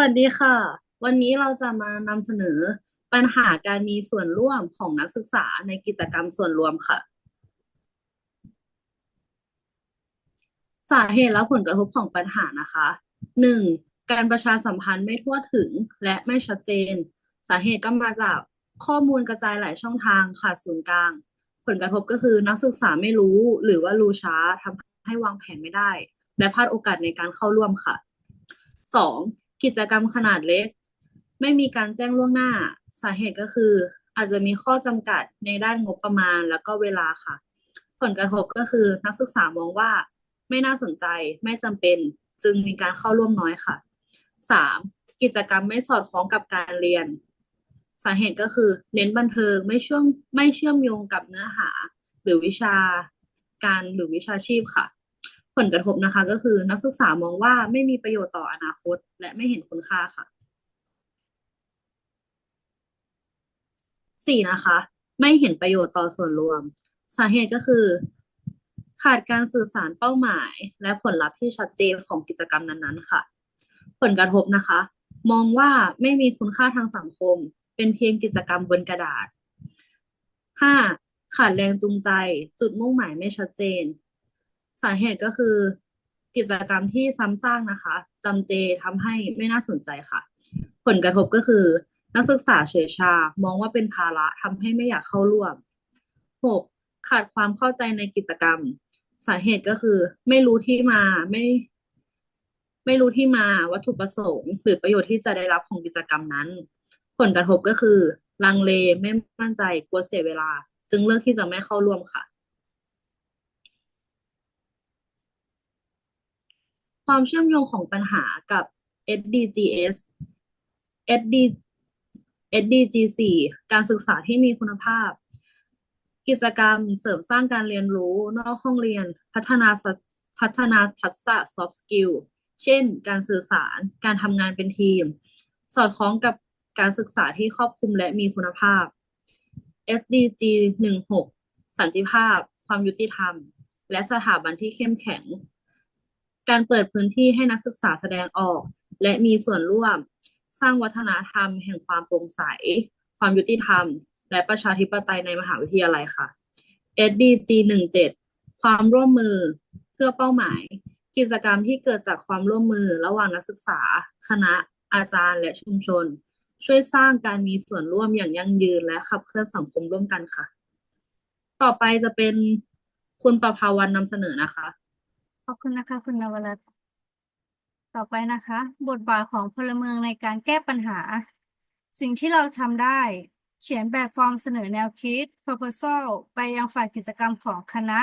วัสดีค่ะ วันนี้เราจะมานำเสนอปัญหาการมีส่วนร่วมของนักศึกษาในกิจกรรมส่วนรวมค่ะ สาเหตุและผลกระทบของปัญหานะคะหนึ่งการประชาสัมพันธ์ไม่ทั่วถึงและไม่ชัดเจน สาเหตุก็มาจากข้อมูลกระจายหลายช่องทางขาดศูนย์กลาง ผลกระทบก็คือนักศึกษาไม่รู้หรือว่ารู้ช้าทำให้วางแผนไม่ได้ และพลาดโอกาสในการเข้าร่วมค่ะสอง กิจกรรมขนาดเล็ก ไม่มีการแจ้งล่วงหน้า สาเหตุก็คือ อาจจะมีข้อจำกัดในด้านงบประมาณแล้วก็เวลาค่ะ ผลกระทบก็คือนักศึกษามองว่า ไม่น่าสนใจไม่จำเป็น จึงมีการเข้าร่วมน้อยค่ะสามกิจกรรมไม่สอดคล้องกับการเรียน สาเหตุก็คือ เน้นบันเทิงไม่เชื่อมไม่เชื่อมโยงกับเนื้อหา หรือวิชาการหรือวิชาชีพค่ะ ผลกระทบนะคะ ก็คือนักศึกษามองว่าไม่มีประโยชน์ต่ออนาคต และไม่เห็นคุณค่าค่ะสี่นะคะ ไม่เห็นประโยชน์ต่อส่วนรวม สาเหตุก็คือ ขาดการสื่อสารเป้าหมาย และผลลัพธ์ที่ชัดเจนของกิจกรรมนั้นๆ ค่ะ ผลกระทบนะคะ มองว่าไม่มีคุณค่าทางสังคม เป็นเพียงกิจกรรมบนกระดาษห้าขาดแรงจูงใจ จุดมุ่งหมายไม่ชัดเจน สาเหตุก็คือกิจกรรมที่ซ้ำซากนะคะจำเจทำให้ไม่น่าสนใจค่ะ ผลกระทบก็คือ นักศึกษาเฉยชา มองว่าเป็นภาระทำให้ไม่อยากเข้าร่วมหกขาดความเข้าใจในกิจกรรม สาเหตุก็คือ ไม่รู้ที่มาไม่ ไม่รู้ที่มาวัตถุประสงค์ หรือประโยชน์ที่จะได้รับของกิจกรรมนั้น ผลกระทบก็คือ ลังเลไม่มั่นใจกลัวเสียเวลา จึงเลือกที่จะไม่เข้าร่วมค่ะ ความเชื่อมโยงของปัญหากับ SDGs SD SDG 4 การศึกษาที่มีคุณภาพ กิจกรรมเสริมสร้างการเรียนรู้ นอกห้องเรียน พัฒนาพัฒนาทักษะ soft skill เช่น การสื่อสาร การทำงานเป็นทีม สอดคล้องกับการศึกษาที่ครอบคลุมและมีคุณภาพ SDG 16 สันติภาพ ความยุติธรรม และสถาบันที่เข้มแข็ง การเปิดพื้นที่ให้นักศึกษาแสดงออก และมีส่วนร่วม สร้างวัฒนธรรม แห่งความโปร่งใส ความยุติธรรม และประชาธิปไตยในมหาวิทยาลัยค่ะ SDG 17 ความร่วมมือเพื่อเป้าหมาย กิจกรรมที่เกิดจากความร่วมมือระหว่างนักศึกษา คณะ อาจารย์ และชุมชน ช่วยสร้างการมีส่วนร่วมอย่างยั่งยืนและขับเคลื่อนสังคมร่วมกันค่ะ ต่อไปจะเป็นคุณประภาวันนำเสนอนะคะ อบคุณนะคะ คุณนวรัตน์ต่อไปนะคะ บทบาทของพลเมืองในการแก้ปัญหา สิ่งที่เราทำได้ เขียนแบบฟอร์มเสนอแนวคิด proposal ไปยังฝ่ายกิจกรรมของคณะ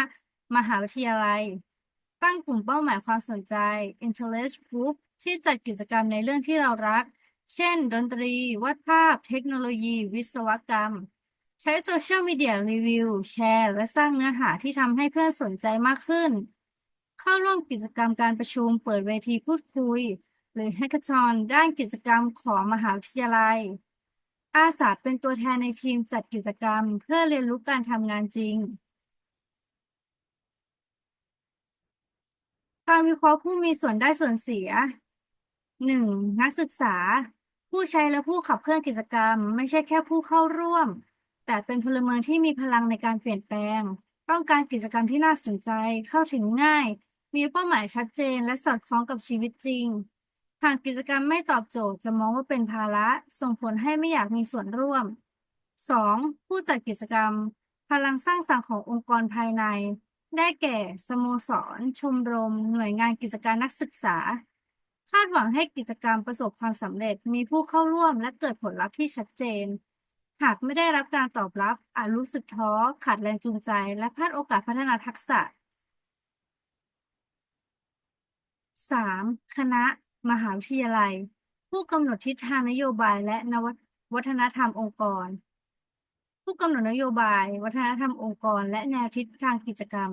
มหาวิทยาลัย ตั้งกลุ่มเป้าหมายความสนใจ interest group ที่จัดกิจกรรมในเรื่องที่เรารัก เช่น ดนตรี วาดภาพ เทคโนโลยี วิศวกรรม ใช้โซเชียลมีเดียรีวิว แชร์ และสร้างเนื้อหาที่ทำให้เพื่อนสนใจมากขึ้น เข้าร่วมกิจกรรมการประชุมเปิดเวทีพูดคุย หรือแฮกเกอร์ทอนด้านกิจกรรมของมหาวิทยาลัย อาสาเป็นตัวแทนในทีมจัดกิจกรรม เพื่อเรียนรู้การทำงานจริง การวิเคราะห์ผู้มีส่วนได้ส่วนเสียหนึ่งนักศึกษา ผู้ใช้และผู้ขับเคลื่อนกิจกรรม ไม่ใช่แค่ผู้เข้าร่วม แต่เป็นพลเมืองที่มีพลังในการเปลี่ยนแปลง ต้องการกิจกรรมที่น่าสนใจเข้าถึงง่าย มีเป้าหมายชัดเจนและสอดคล้องกับชีวิตจริง หากกิจกรรมไม่ตอบโจทย์จะมองว่าเป็นภาระส่งผลให้ไม่อยากมีส่วนร่วม 2. ผู้จัดกิจกรรม พลังสร้างสรรค์ขององค์กรภายใน ได้แก่ สโมสร ชมรม หน่วยงานกิจการนักศึกษา คาดหวังให้กิจกรรมประสบความสำเร็จ มีผู้เข้าร่วมและเกิดผลลัพธ์ที่ชัดเจน หากไม่ได้รับการตอบรับอาจรู้สึกท้อ ขาดแรงจูงใจ และพลาดโอกาสพัฒนาทักษะ 3. คณะมหาวิทยาลัย ผู้กำหนดทิศทางนโยบายและนวัตวัฒนธรรมองค์กร ผู้กำหนดนโยบาย วัฒนธรรมองค์กร และแนวทิศทางกิจกรรม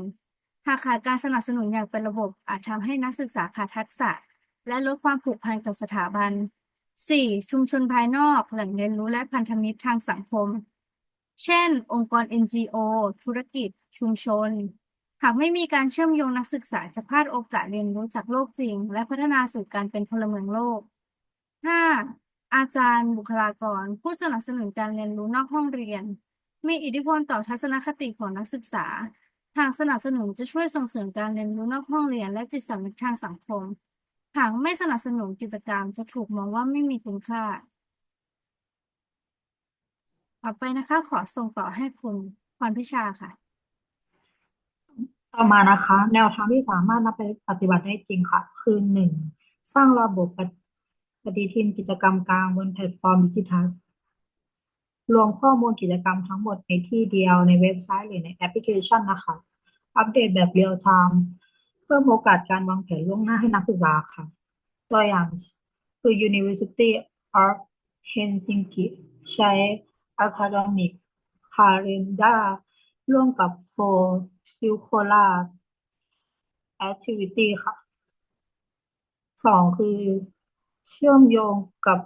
หากขาดการสนับสนุนอย่างเป็นระบบอาจทำให้นักศึกษาขาดทักษะ และลดความผูกพันกับสถาบัน 4. ชุมชนภายนอกแหล่งเรียนรู้และพันธมิตรทางสังคม เช่น องค์กร NGO ธุรกิจ ชุมชน หากไม่มีการเชื่อมโยงนักศึกษาจะพลาดโอกาสเรียนรู้จากโลกจริง และพัฒนาสู่การเป็นพลเมืองโลกห้าอาจารย์บุคลากร ผู้สนับสนุนการเรียนรู้นอกห้องเรียน มีอิทธิพลต่อทัศนคติของนักศึกษา หากสนับสนุนจะช่วยส่งเสริมการเรียนรู้นอกห้องเรียน และจิตสำนึกทางสังคม หากไม่สนับสนุนกิจกรรมจะถูกมองว่าไม่มีคุณค่าต่อไปนะคะ ขอส่งต่อให้คุณพรพิชาค่ะ ต่อมานะคะ แนวทางที่สามารถนำไปปฏิบัติได้จริงค่ะ คือหนึ่งสร้างระบบปฏิปฏิทินกิจกรรมกลางบนแพลตฟอร์มดิจิทัลรวมข้อมูลกิจกรรมทั้งหมดในที่เดียวในเว็บไซต์หรือในแอปพลิเคชันนะคะ อัปเดตแบบเรียลไทม์เพิ่มโอกาสการวางแผนล่วงหน้าให้นักศึกษาค่ะ ตัวอย่างคือ University of Helsinki ใช้ Academic Calendar ร่วมกับ Co-curricular Activity ค่ะสองคือเชื่อมโยงกับ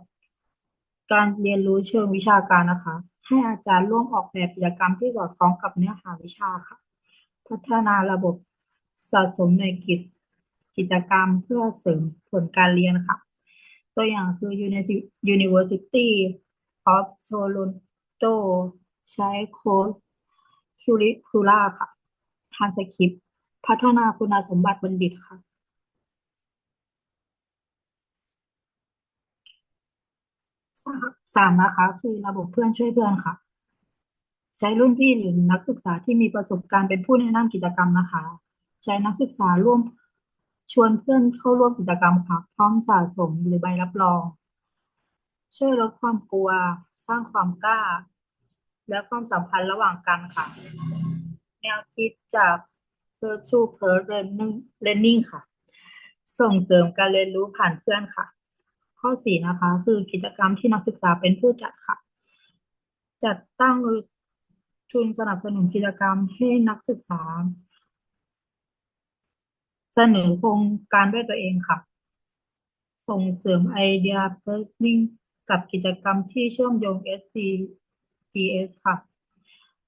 การเรียนรู้เชิงวิชาการนะคะ ให้อาจารย์ร่วมออกแบบกิจกรรมที่สอดคล้องกับเนื้อหาวิชาค่ะ พัฒนาระบบสะสมหน่วยกิจกิจกรรมเพื่อเสริมผลการเรียนค่ะ ตัวอย่างคือ University of Toronto ใช้โค้ด Curricula ค่ะ Transcript พัฒนาคุณสมบัติบัณฑิตค่ะสามสามนะคะ คือระบบเพื่อนช่วยเพื่อนค่ะ ใช้รุ่นพี่หรือนักศึกษาที่มีประสบการณ์เป็นผู้แนะนำกิจกรรมนะคะ ใช้นักศึกษาร่วมชวนเพื่อนเข้าร่วมกิจกรรมค่ะ พร้อมสะสมหรือใบรับรอง ช่วยลดความกลัว สร้างความกล้า และความสัมพันธ์ระหว่างกันค่ะ แนวคิดจาก Virtual Peer Learning Learning ค่ะ ส่งเสริมการเรียนรู้ผ่านเพื่อนค่ะ ข้อสี่นะคะ คือกิจกรรมที่นักศึกษาเป็นผู้จัดค่ะ จัดตั้งทุนสนับสนุนกิจกรรมให้นักศึกษา เสนอโครงการด้วยตัวเองค่ะ ส่งเสริมไอเดีย Planning กับกิจกรรมที่เชื่อมโยง SDGs ค่ะ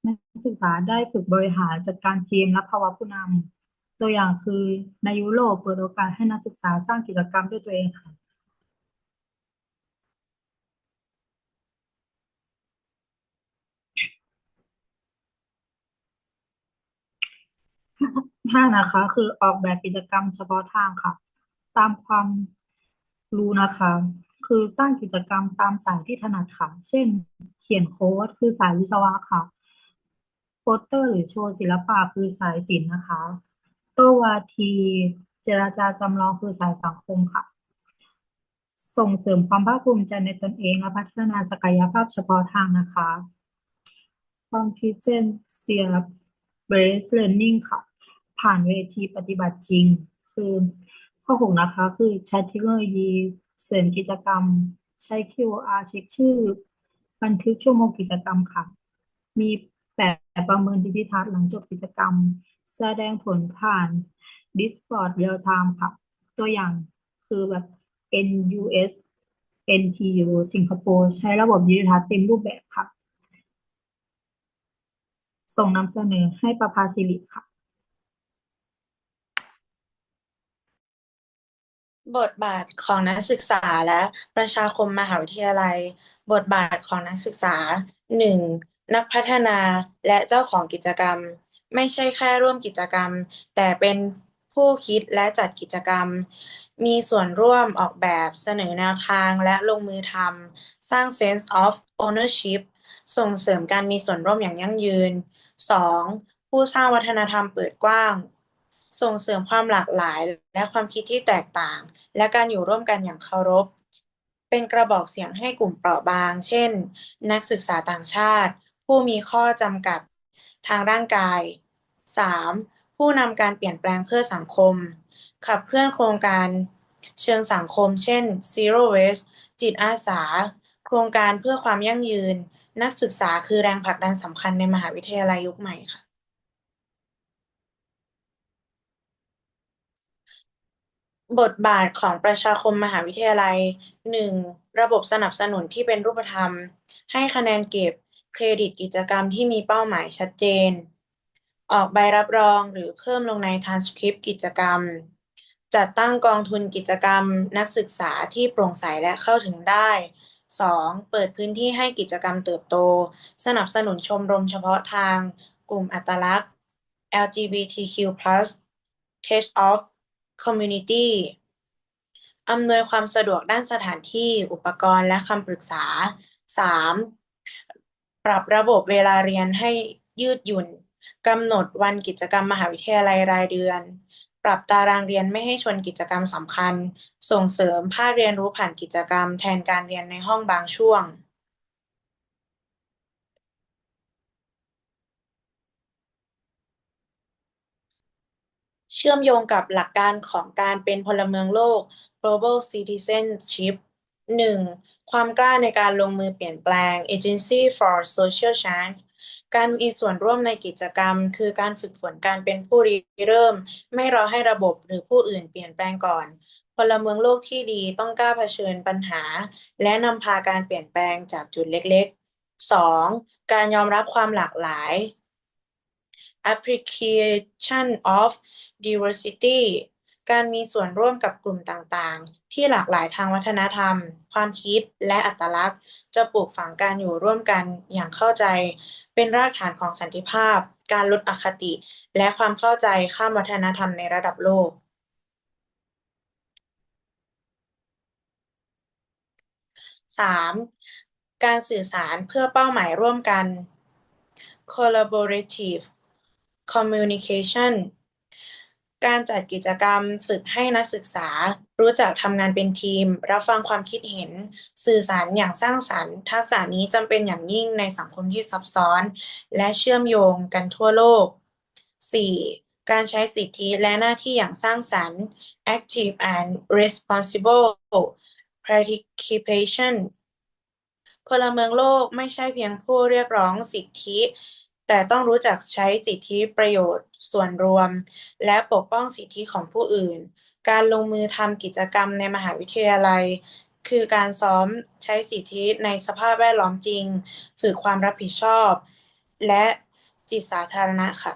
นักศึกษาได้ฝึกบริหารจัดการทีมและภาวะผู้นำตัวอย่างคือในยุโรปเปิดโอกาสให้นักศึกษาสร้างกิจกรรมด้วยตัวเองค่ะ ห้านะคะคือออกแบบกิจกรรมเฉพาะทางค่ะ ตามความรู้นะคะ คือสร้างกิจกรรมตามสายที่ถนัดค่ะ เช่น เขียนโค้ดคือสายวิศวะค่ะ โปสเตอร์หรือโชว์ศิลปะคือสายศิลป์นะคะ โต้วาที เจรจาจำลองคือสายสังคมค่ะ ส่งเสริมความภาคภูมิใจในตนเองและพัฒนาศักยภาพเฉพาะทางนะคะ Competency Based Learning ค่ะ ผ่านเวทีปฏิบัติจริง คือข้อหกนะคะ คือใช้เทคโนโลยีเสริมกิจกรรม ใช้ QR เช็คชื่อ บันทึกชั่วโมงกิจกรรมค่ะ มี แบบประเมินดิจิทัลหลังจบกิจกรรม แสดงผลผ่าน Discord Real Time ค่ะ ตัวอย่างคือแบบ NUS NTU สิงคโปร์ใช้ระบบดิจิทัลเต็มรูปแบบค่ะ ส่งนำเสนอให้ประภาสิริค่ะ บทบาทของนักศึกษาและประชาคมมหาวิทยาลัย บทบาทของนักศึกษาห นักพัฒนาและเจ้าของกิจกรรม ไม่ใช่แค่ร่วมกิจกรรม แต่เป็นผู้คิดและจัดกิจกรรม มีส่วนร่วมออกแบบเสนอแนวทางและลงมือทำสร้าง sense of ownership ส่งเสริมการมีส่วนร่วมอย่างยั่งยืน 2. ผู้สร้างวัฒนธรรมเปิดกว้าง ส่งเสริมความหลากหลายและความคิดที่แตกต่าง และการอยู่ร่วมกันอย่างเคารพ เป็นกระบอกเสียงให้กลุ่มเปราะบาง เช่น นักศึกษาต่างชาติ ผู้มีข้อจำกัดทางร่างกาย 3. ผู้นำการเปลี่ยนแปลงเพื่อสังคม ขับเคลื่อนโครงการเชิงสังคม เช่น Zero Waste จิตอาสา โครงการเพื่อความยั่งยืน นักศึกษาคือแรงผลักดันสำคัญในมหาวิทยาลัยยุคใหม่ค่ะ บทบาทของประชาคมมหาวิทยาลัย 1. ระบบสนับสนุนที่เป็นรูปธรรม ให้คะแนนเก็บ เครดิตกิจกรรมที่มีเป้าหมายชัดเจน ออกใบรับรองหรือเพิ่มลงใน transcript กิจกรรม จัดตั้งกองทุนกิจกรรมนักศึกษาที่โปร่งใสและเข้าถึงได้ 2. เปิดพื้นที่ให้กิจกรรมเติบโต สนับสนุนชมรมเฉพาะทาง กลุ่มอัตลักษณ์ LGBTQ+ Test of Community อำนวยความสะดวกด้านสถานที่ อุปกรณ์และคำปรึกษา 3. ปรับระบบเวลาเรียนให้ยืดหยุ่นกำหนดวันกิจกรรมมหาวิทยาลัยรายเดือน ปรับตารางเรียนไม่ให้ชนกิจกรรมสำคัญ ส่งเสริมภาคเรียนรู้ผ่านกิจกรรม แทนการเรียนในห้องบางช่วง เชื่อมโยงกับหลักการของการเป็นพลเมืองโลก global citizenship หนึ่งความกล้าในการลงมือเปลี่ยนแปลง agency for social change การมีส่วนร่วมในกิจกรรม คือการฝึกฝนการเป็นผู้ริเริ่ม ไม่รอให้ระบบหรือผู้อื่นเปลี่ยนแปลงก่อน พลเมืองโลกที่ดีต้องกล้าเผชิญปัญหา และนำพาการเปลี่ยนแปลงจากจุดเล็กๆ 2. การยอมรับความหลากหลาย appreciation of diversity การมีส่วนร่วมกับกลุ่มต่างๆ ที่หลากหลายทางวัฒนธรรม ความคิดและอัตลักษณ์ จะปลูกฝังการอยู่ร่วมกันอย่างเข้าใจ เป็นรากฐานของสันติภาพ การลดอคติ และความเข้าใจข้ามวัฒนธรรมในระดับโลก 3. การสื่อสารเพื่อเป้าหมายร่วมกัน collaborative communication การจัดกิจกรรมฝึกให้นักศึกษา รู้จักทำงานเป็นทีม รับฟังความคิดเห็น สื่อสารอย่างสร้างสรรค์ ทักษะนี้จำเป็นอย่างยิ่งในสังคมที่ซับซ้อน และเชื่อมโยงกันทั่วโลก 4. การใช้สิทธิและหน้าที่อย่างสร้างสรรค์ active and responsible participation พลเมืองโลกไม่ใช่เพียงผู้เรียกร้องสิทธิ แต่ต้องรู้จักใช้สิทธิประโยชน์ส่วนรวม และปกป้องสิทธิของผู้อื่น การลงมือทำกิจกรรมในมหาวิทยาลัย คือการซ้อมใช้สิทธิในสภาพแวดล้อมจริง ฝึกความรับผิดชอบ และจิตสาธารณะค่ะ